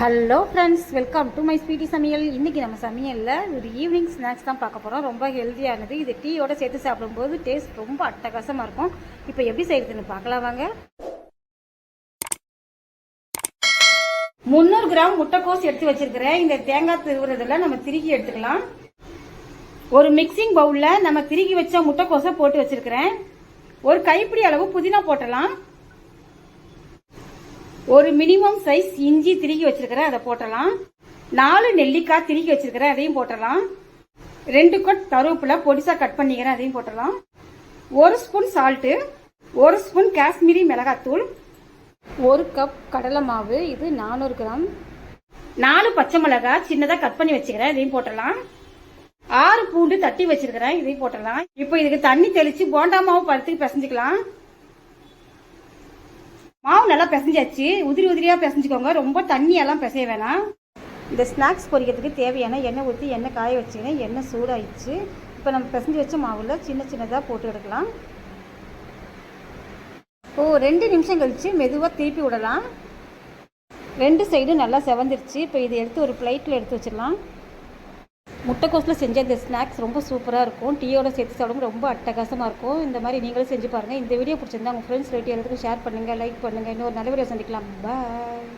Hello friends welcome to my sweetie சமையல் இன்றைக்கி நம்ம சமையலில் ஒரு ஈவினிங் ஸ்நாக்ஸ் தான் பார்க்க போகிறோம் ரொம்ப ஹெல்த்தியானது இது டீயோட சேர்த்து சாப்பிடும்போது டேஸ்ட் ரொம்ப அட்டகாசமாக இருக்கும். இப்போ எப்படி செய்கிறதுன்னு பார்க்கலாம் வாங்க. முந்நூறு கிராம் முட்டைக்கோஸ் எடுத்து வச்சிருக்கிறேன். இந்த தேங்காய் திருவுறதில் நம்ம திருகி எடுத்துக்கலாம். ஒரு மிக்சிங் பவுலில் நம்ம திருகி வச்ச முட்டைக்கோஸை போட்டு வச்சிருக்கிறேன். ஒரு கைப்பிடி அளவு புதினா போட்டலாம். ஒரு மினிமம் சைஸ் இஞ்சி திருகி வச்சிருக்கிறேன் அதை போட்டலாம். நாலு நெல்லிக்காய் திருகி வச்சிருக்கிறேன் அதையும் போட்டலாம். ரெண்டு கொட் கருவேப்பிலை பொடிசா கட் பண்ணிக்கிறேன் அதையும் போட்டலாம். ஒரு ஸ்பூன் சால்ட்டு ஒரு ஸ்பூன் காஷ்மீரி மிளகாத்தூள் ஒரு கப் கடலை மாவு இது நானூறு கிராம். நாலு பச்சை மிளகாய் சின்னதாக கட் பண்ணி வச்சுக்கிறேன் இதையும் போட்டலாம். ஆறு பூண்டு தட்டி வச்சிருக்கிறேன் இதையும் போட்டலாம். இப்போ இதுக்கு தண்ணி தெளிச்சு போண்டா மாவு பழத்துக்கு பிசைஞ்சுக்கலாம். மாவு நல்லா பிசைஞ்சாச்சு. உதிரி உதிரியாக பிசைஞ்சுக்கோங்க. ரொம்ப தண்ணியெல்லாம் பிசைய வேணாம். இந்த ஸ்நாக்ஸ் பொரிக்கிறதுக்கு தேவையான எண்ணெய் ஊற்றி எண்ணெய் காய வச்சுக்கினேன் எண்ணெய் சூடாயிடுச்சு. இப்போ நம்ம பிசைஞ்சு வச்ச மாவில் சின்ன சின்னதாக போட்டு எடுக்கலாம். ஓ ரெண்டு நிமிஷம் கழிச்சு மெதுவாக திருப்பி விடலாம். ரெண்டு சைடும் நல்லா செவந்துருச்சு. இப்போ இதை எடுத்து ஒரு பிளேட்டில் எடுத்து வச்சிடலாம். முட்டைக்கோஸில் செஞ்ச இந்த ஸ்நாக்ஸ் ரொம்ப சூப்பராக இருக்கும். டீயோட சேர்த்து சாப்பிடும் ரொம்ப அட்டகாசமாக இருக்கும். இந்த மாதிரி நீங்களும் செஞ்சு பாருங்கள் இந்த வீடியோ பிடிச்சிருந்தா உங்கள் ஃப்ரெண்ட்ஸ் ரிலேட்டிவ் எல்லாத்துக்கும் ஷேர் பண்ணுங்கள் லைக் பண்ணுங்கள் இன்னொரு நல்ல வீடியோ சந்திக்கலாம். பாய்